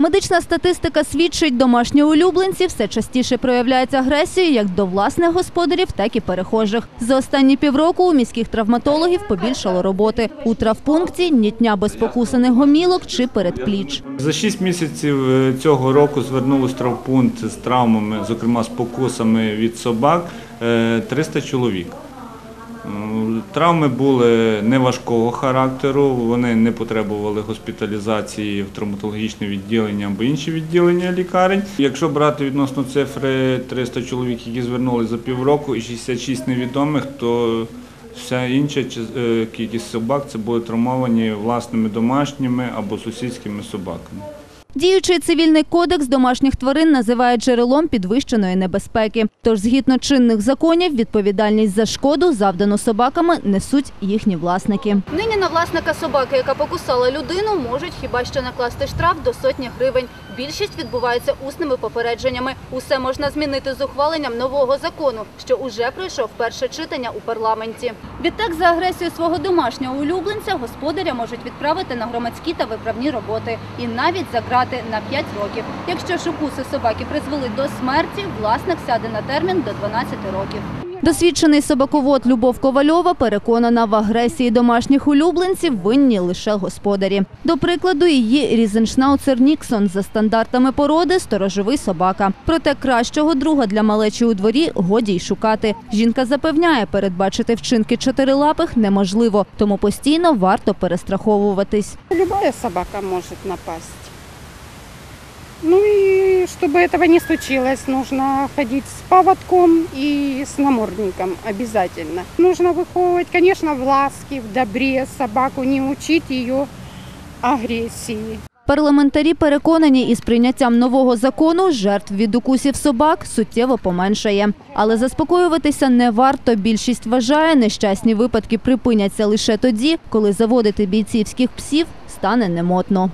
Медична статистика свідчить, домашні улюбленці все частіше проявляють агресію як до власних господарів, так і перехожих. За останні півроку у міських травматологів побільшало роботи. У травпункті ні дня без покусаних гомілок чи передпліч. За 6 місяців е, цього року звернулось в травмпункт з травмами, зокрема з покусами від собак, е, 300 чоловік. Травми були неважкого характеру, вони не потребували госпіталізації в травматологічне відділення або інші відділення лікарень. Якщо брати відносно цифри 300 чоловік, які звернулися за півроку, і 66 невідомих, то вся інша е, кількість собак це були травмовані власними домашніми або сусідськими собаками. Діючий цивільний кодекс домашніх тварин називає джерелом підвищеної небезпеки. Тож, згідно чинних законів, відповідальність за шкоду, завдану собаками, несуть їхні власники. Нині на власника собаки, яка покусала людину, можуть хіба що накласти штраф до сотні гривень. Більшість відбувається усними попередженнями. Усе можна змінити з ухваленням нового закону, що уже пройшов перше читання у парламенті. Відтак, за агресію свого домашнього улюбленця господаря можуть відправити на громадські та виправні роботи і навіть за грати на 5 років. Якщо ж укуси собаки призвели до смерті, власник сяде на термін до 12 років. Досвідчений собаковод Любов Ковальова переконана, в агресії домашніх улюбленців винні лише господарі. До прикладу, її різеншнауцер Ніксон за стандартами породи сторожовий собака. Проте кращого друга для малечі у дворі годі й шукати. Жінка запевняє, передбачити вчинки чотирилапих неможливо, тому постійно варто перестраховуватись. Любая собака может напасть. Ну и чтобы этого не случилось, нужно ходить с поводком и с намордником обязательно. Нужно выховывать, конечно, в ласке, в добре собаку, не учить ее агрессии. Парламентарі переконані, із прийняттям нового закону жертв від укусів собак суттєво поменшає. Але заспокоюватися не варто. Більшість вважає, нещасні випадки припиняться лише тоді, коли заводити бійцівських псів стане немотно.